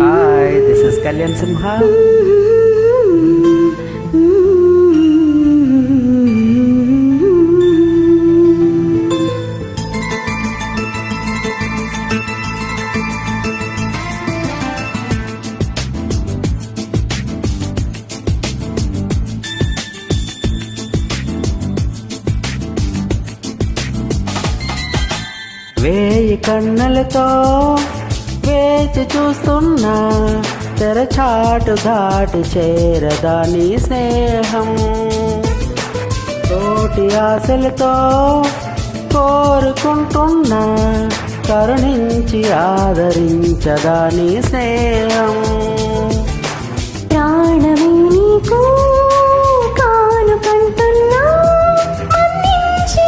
Hi this is Kalyan Simha వేయి కన్నులతో వేచి చూస్తున్నా తెరచాటు ఘాటు చేరదా నీ స్నేహం? తోటి ఆశలతో కోరుకుంటున్నా కరుణించి ఆదరించదా నీ స్నేహం? ప్రాణమే నీకు అందించి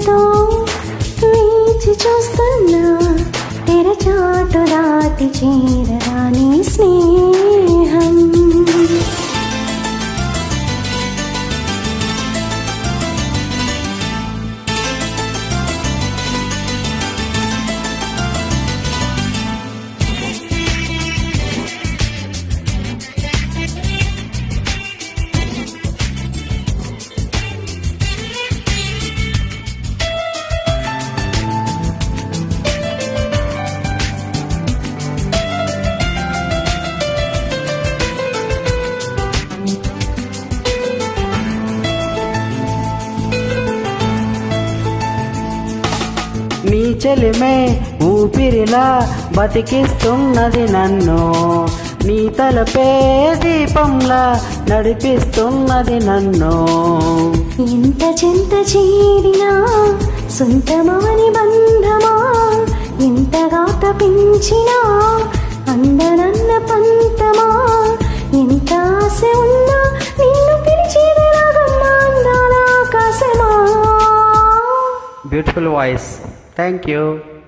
కళ్ళతో వేచి చూస్తున్నా తెరచాటు దాటి చేరరాని నీ చెలిమే ఊపిరిలా బతికిస్తున్నది నన్ను. నీ తలపే దీపంలా నడిపిస్తున్నది నన్ను. ఎంత చెంత చేరినా సొంతమాని బంధమా? ఎంతగా తపించినా అందనన్న పంతమా? ఎంత ఆశ ఉన్నా నిన్ను పిలిచేది రాగమ్మా అందాల ఆకాశమా? Beautiful voice Thank you.